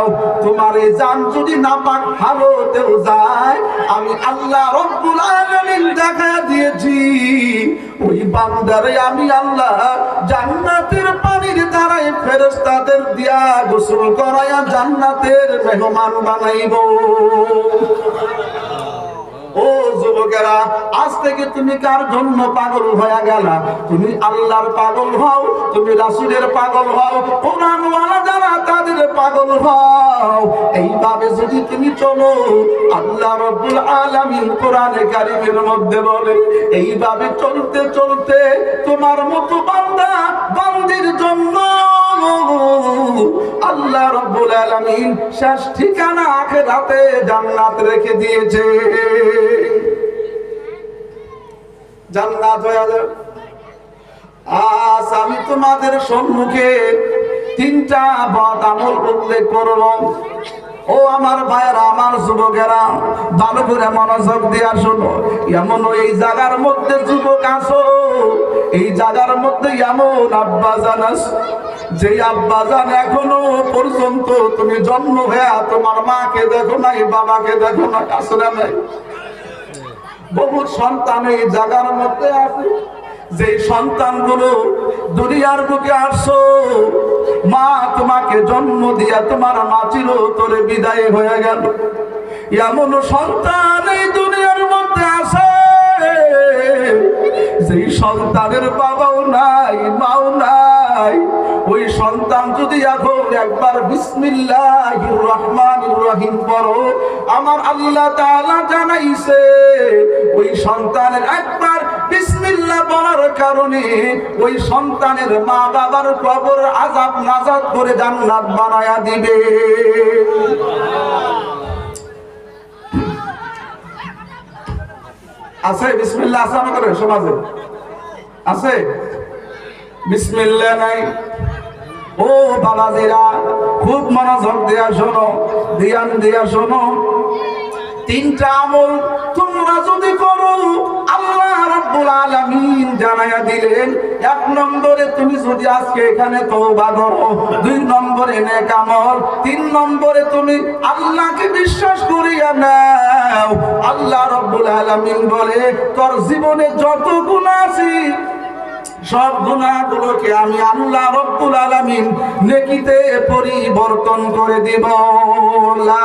নাও তোমার এই জান যদি না পাক হারতেও যায়। আমি আল্লাহ রব্বুল আলামিন দেখা দিয়েছি। ওই বান্দারে আমি আল্লাহ জান্নাতের পানির দ্বারাই ফেরেশতাদের দিয়া গোসল করায়া জান্নাতের মেহমান বানাইবো। ও যুবকেরা, আজ থেকে তুমি কার জন্য পাগল হয়ে গেলা? তুমি আল্লাহর পাগল হও, তুমি রাসূলের পাগল হও, কোরআনওয়ালা যারা তাদের পাগল হও। এইভাবে যদি তুমি চলো, আল্লাহ রাব্বুল আলামিন কোরআনে কারীমের মধ্যে বলে, এইভাবে চলতে চলতে তোমার মতো বান্দা বান্দির জন্য আল্লাহ রব্বুল আলামিন শেষ ঠিকানা আখিরাতে জান্নাত রেখে দিয়েছে। আমি তোমাদের সম্মুখে তিনটা আমল উল্লেখ ও আমার ভাইয়েরা, আমার যুবকেরা, ভালো করে মনোযোগ দিয়া শোনো এমন এই জায়গার মধ্যে যুবক আসো এই জায়গার মধ্যে এমন আব্বা জানাস যে আব্বা জান এখনও পর্যন্ত তুমি জন্ম হয়ে তোমার মাকে দেখো নাই, বাবাকে দেখো না আসলে নাই। বহু সন্তান এই জায়গার মধ্যে আছে। যে সন্তানগুলো দুনিয়ার বুকে আসছো মা তোমাকে জন্ম দিয়া তোমার মা চিরতরে বিদায় হয়ে গেল। এমন সন্তান এই দুনিয়ার মধ্যে আসে যেই সন্তানের বাবাও নাই, মাও নাই, ওই সন্তান যদি এখন একবার বিসমিল্লাহ রহমান রহিম পড়ো, আমার আল্লাহ তাআলা জানাইছে সন্তানের একবার বিসমিল্লাহ বলার কারণে ওই সন্তানের মা বাবার কবর আজাব নাজাদ করে জান্নাত বানায়া দিবে। আছে? বিসমিল্লাহ আছে আমাদের? সমাজে আছে? বিসমিল্লাহ নাই। ও বাবাজিরা, খুব মনোযোগ দিয়া শোনো, ধ্যান দিয়া শোনো। তিনটা আমল তোমরা যদি করো এক নম্বরে তুমি আজকে এখানে দুই নম্বরে তিন নম্বরে তুমি আল্লাহকে বিশ্বাস করিয়া নাও। আল্লাহ রাব্বুল আলামিন বলে, তোর জীবনে যত গুনাহ আছে, সব গুণাগুলোকে আমি আল্লাহ রব্বুল আলামিন নেকিতে পরিবর্তন করে দিব। লা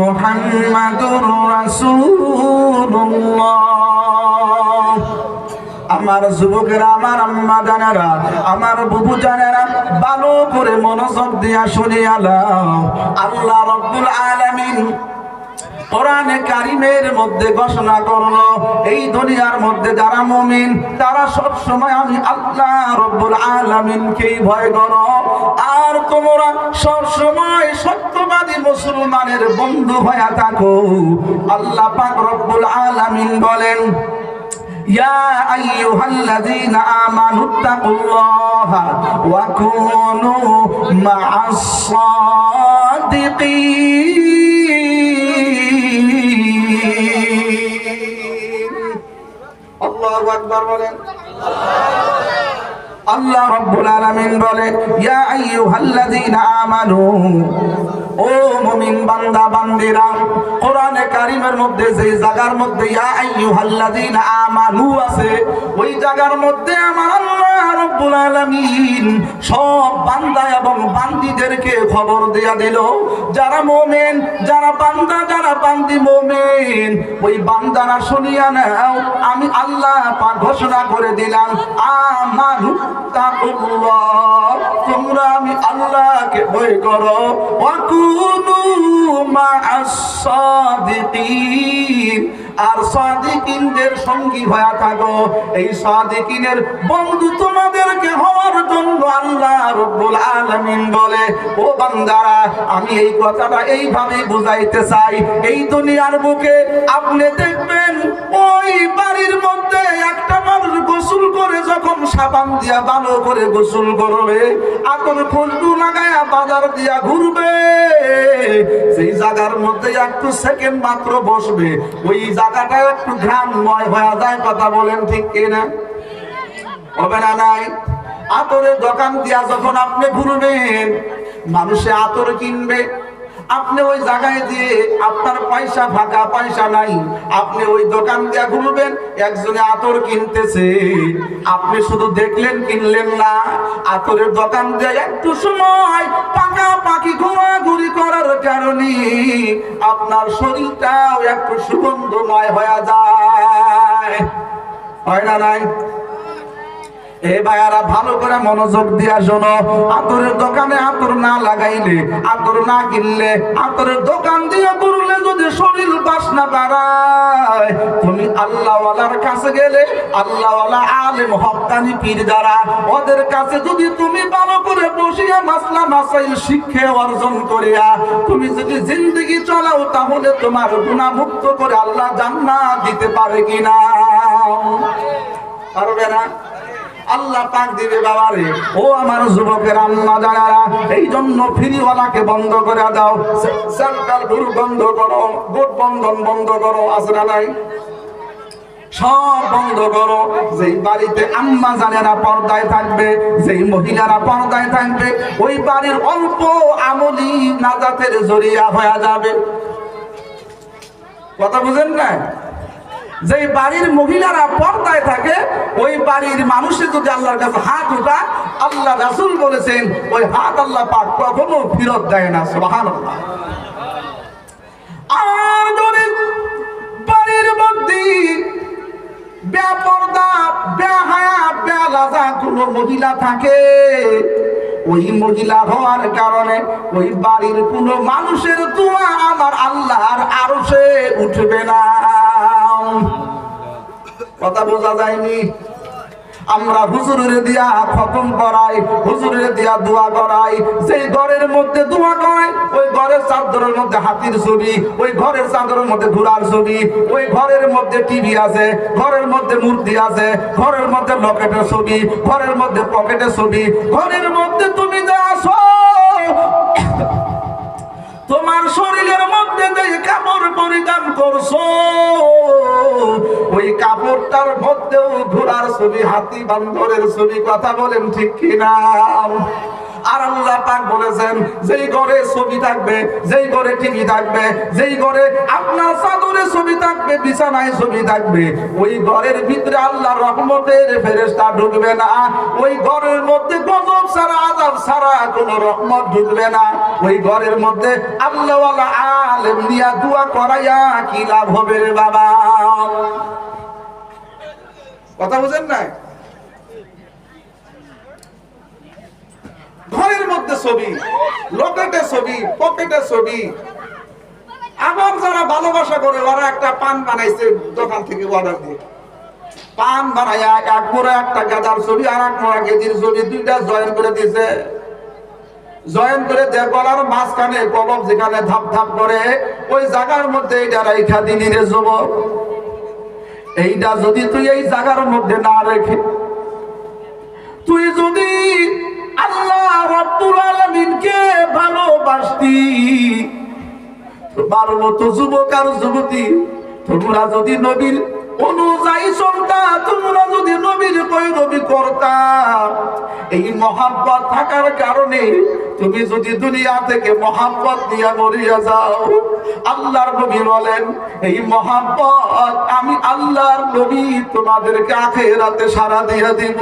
মোহাম্মদুর রাসূলুল্লাহ। আমার যুবকেরা, আমার আম্মা জানেরা, আমার বুবু জানেরা, ভালো করে মনোযোগ দিয়া শুনিয়া আল্লাহ রব্বুল আলামিন কোরআনে কারিমের মধ্যে ঘোষণা করলো এই দুনিয়ার মধ্যে যারা মুমিন তারা সব সময় আমি আল্লাহ রব্বুল আলামিনকেই ভয় করো আর তোমরা সব সময় সত্যবাদী মুসলমানের বন্ধু হয়ে থাকো আল্লাহ পাক রব্বুল আলামিন বলেন يا أيها الذين آمنوا اتقوا الله وكونوا مع الصادقين আকবার বলেন আল্লাহ রব্বুল আলামিন বলে, ইয়া আইয়ুহাল্লাযীনা আমানু, ও মুমিন বান্দা, বান্দিরা, কোরআনে কারীমের মধ্যে যে জায়গার মধ্যে ইয়া আইয়ুহাল্লাযীনা আমানু আছে, ওই জায়গার মধ্যে আমার আল্লাহ রব্বুল আলামিন সব বান্দা এবং খবর দেয়া দিল। যারা মুমিন, যারা বান্দা, যারা বান্দি মুমিন, ওই বান্দারা শুনিয়া নাও, আমি আল্লাহ ঘোষণা করে দিলাম আমানু তাকুল্লাহ তোমরা আমি আল্লাহকে ভয় করো, ওয়াকুনু মা'আস সাদিকিন আর সাদিকিনদের সঙ্গী হয়ে থাকো। এই সাদিকিনের বন্ধু তোমাদেরকে হওয়ার জন্য আল্লাহ রব্বুল আলামিন বলে, ও বান্দারা, আমি এই কথাটা এইভাবে বুঝাইতে চাই। এই দুনিয়ার বুকে আপনি দেখবেন ওই বাড়ির সাবান দিয়া ভালো করে গোসল করবে। আতর খুশবু লাগায়া বাজার দিয়া ঘুরবে। সেই জায়গার মধ্যে একটু সেকেন্ড মাত্র বসবে। ওই জায়গাটা একটু ঘ্রাণময় হয়ে যায়, কথা বলেন ঠিক কিনা? হবে না নাই? আতরের দোকান দিয়া যখন আপনি ঘুরবেন, মানুষে আতর কিনবে। আপনি ওই জায়গায় দিয়ে আপনার পয়সা ফাঁকা পয়সা নাই। আপনি ওই দোকান দিয়ে ঘুরবেন একজনে আতর কিনতেছে। আপনি শুধু দেখলেন, কিনলেন না, আতরের দোকান দিয়ে একটু সময় পাকা পাখি ঘোরাঘুরি করার কারণে আপনার শরীরটাও একটু সুগন্ধময় হয়ে যায়। হয় না নাই? এ ভাইয়ারা, ভালো করে মনোযোগ দিয়া শোনো। আতরের দোকানে আতর না লাগাইলে, আতর না কিনলে, আতরের দোকান দিয়ে করলে যদি শরীর বাসনা বাড়ায়, তুমি আল্লাহওয়ালার কাছে গেলে, আল্লাহওয়ালা আলেম, হকানি পীর দ্বারা ওদের কাছে যদি তুমি ভালো করে বসিয়া মাসলা মাসাইল শিক্ষা অর্জন করিয়া, তুমি যদি জিন্দগি চলাও, তাহলে তোমার গুণামুক্ত করে আল্লাহ জান্নাত দিতে পারে কিনা? পারবে না? আল্লাহ পাক দিবে বাবারে। ও আমার যুবকের আল্লাহ জানারা, এই জন্য ফিরিওয়ালাকে বন্ধ করে দাও। সেন্ট্রাল গুরু বন্ধ করো, গুট বন্ধন বন্ধ করো না নাই? সব বন্ধ করো। যেই বাড়িতে আম্মা জানেরা পর্দায় থাকবে, যেই মহিলারা পর্দায় থাকবে, ওই বাড়ির অল্প আমলি নাজাতের জরিয়া হয়ে যাবে। কথা বুঝেন না যে বাড়ির মহিলারা পর্দায় থাকে, ওই বাড়ির মানুষের যদি আল্লাহর কাছে হাত উঠা আল্লাহ রাসুল বলেছেন, ওই হাত আল্লাহ পাক কখনো ফিরত দেয় না যদি বাড়ির মধ্যে বেপর্দা, বেহায়া, বেলাজা কোনো মহিলা থাকে, ওই মহিলা হওয়ার কারণে ওই বাড়ির কোনো মানুষের দোয়া আমার আল্লাহর আরও সে উঠবে না। কথা বোঝা যায়নি। আমরা হুজুরের দিয়া খতম করাই, হুজুরের দিয়া দোয়া করাই। সেই ঘরের মধ্যে দোয়া করাই, ওই ঘরের চাদরের মধ্যে হাতির ছবি, ওই ঘরের চাদরের মধ্যে ঘোড়ার ছবি, ওই ঘরের মধ্যে টিভি আছে, ঘরের মধ্যে মূর্তি আছে, ঘরের মধ্যে লকেটের ছবি, ঘরের মধ্যে পকেটের ছবি। ঘরের মধ্যে তুমি যা আসো, তোমার শরীরের মধ্যে কাপড় করছ? ওই কাপড়টার ছবি হাতি বান্দরের ছবি কথা বলেন ঠিক কিনা? আর আল্লাহ পাক বলেছেন, যেই ঘরে ছবি থাকবে, যেই ঘরে টিভি থাকবে, যেই ঘরে আপনার চাদরে ছবি থাকবে, বিছানায় ছবি থাকবে, ওই ঘরের ভিতরে আল্লাহ রহমতের ফেরেশতা ঢুকবে না। ওই ঘরের মধ্যে গজব ছাড়া, আযাব ছাড়া কোনো রহমত ঢুকবে না। ওই ঘরের মধ্যে আল্লাহওয়ালা আলেম দিয়া দোয়া করাইয়া কি লাভ হবে রে বাবা? কথা বুঝেন না ঘরের মধ্যে ছবি লকেটে ছবি, পকেটে ছবি। আবার যারা ভালোবাসা করে, ওরা একটা পান বানাইছে দোকান থেকে অর্ডার দিয়ে। পান বানাইয়া এক মোড়া একটা গাদার ছবি আর এক মোড়া গেদির ছবি, দুইটা জয়েন করে দিয়েছে। জয়েন করে দেয় গলার মাঝখানে কলম যেখানে ধাপ ধাপ করে, ওই জায়গার মধ্যে এইটা রাইখা দিলি রে যুবক। এইটা যদি তুই এই জায়গার মধ্যে না রেখে তুই যদি আল্লাহ রব্বুল আলামিনকে ভালোবাসতি। তোমার মতো যুবক আর যুবতী, তোমরা যদি নবীর অনুযায়ী চলতা, তোমরা যদি নবীর কই নবী করতা? এই মহাব্বত থাকার কারণে তুমি যদি দুনিয়া থেকে মহাব্বত নিয়ে মরিয়া যাও আল্লাহর নবী বলেন এই মহাব্বত আমি আল্লাহর নবী তোমাদেরকে আখেরাতে সারা দিয়ে দিব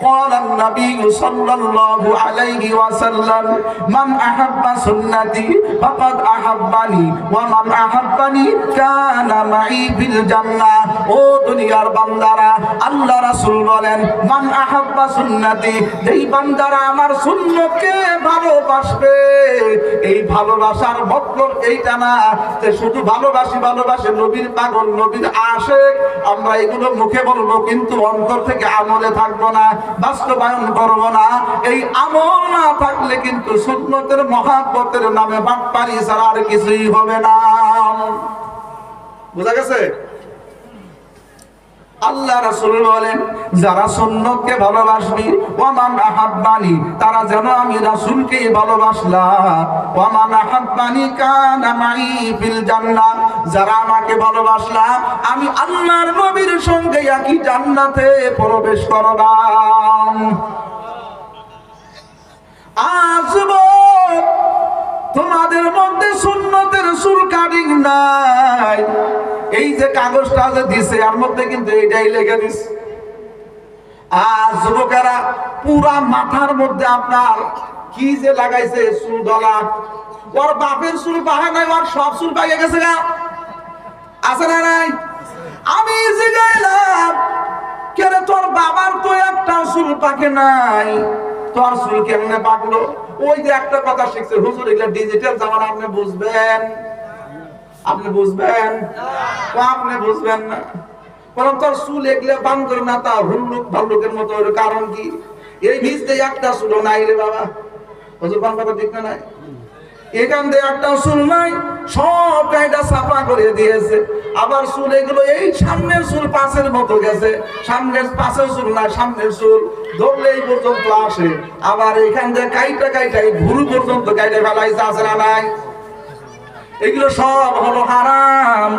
قال النبي صلى الله عليه وسلم من أحب سنتي فقد أحبني ومن أحبني كان معي في الجنة ও দুনিয়ার বান্দারা আল্লাহ রাসূল বলেন মান আহাব্বা সুন্নতি যেই বান্দারা আমার সুন্নতকে ভালোবাসবে। এই ভালোবাসার মতলব এইটা না যে শুধু ভালোবাসি, ভালোবাসে নবীর পাগল, নবীর আসে আমরা এগুলো মুখে বলব, কিন্তু অন্তর থেকে আমলে থাকব না, বাস্তবায়ন করব না। এই আমল না থাকলে কিন্তু সুন্নতের মহাব্বতের নামে বাটপারি ছাড়া আর কিছুই হবে না। বোঝা গেছে? আল্লাহ রাসূল বলেন, যারা সুন্নতকে ভালোবাসবি, ওয়ামান আহাব্বানি, তারা যেন আমি রাসূলকেই ভালোবাসলা ওয়ামান আহাব্বানি কানা মাই ফিল জান্নাহ যারা আমাকে ভালোবাসলা, আমি আল্লাহর নবীর সঙ্গে একই জান্নাতে প্রবেশ করলাম। আসব তোমাদের মধ্যে সুন্নতের সুর কাটিং নাই। এই যে কাগজটা যে দিছে আর মধ্যে কিন্তু এইটাই লেগে দিছে। আর যুবকেরা, পুরা মাথার মধ্যে আপনার কি যে লাগাইছে চুল ডলা ওর বাপের চুল পাহা নাই, ওর সব চুল পাইয়ে গেছে গা। আছে না নাই? আমি জিগাইলাম কেরে তোর বাবার তো একটা চুল পাকে নাই? তোর চুল কেমনে পাকলো ওই যে একটা কথা শিখছে, হুজুর, এগুলা ডিজিটাল জামানা আপনি বুঝবেন? আপনি বুঝবেন? তো আপনি বুঝবেন না। না তা মতো কারণ কি? এই ভিজতে একটা সুলো নাই রে বাবা। হুজুর, বান কথা ঠিক না নাই? এখান দিয়ে একটা চুল নাই, সব গাইটা সাফা করে দিয়েছে। আবার চুল এগুলো এই সামনের চুল পাশের মতো গেছে, সামনের পাশের চুল না সামনের চুল ধরলে এই পর্যন্ত আসে। আবার এখান দিয়ে কাইটা কাইটা, এই ভুরু পর্যন্ত কাইটা ফেলাইছে, আছে না নাই? এগুলো সব হলো হারাম।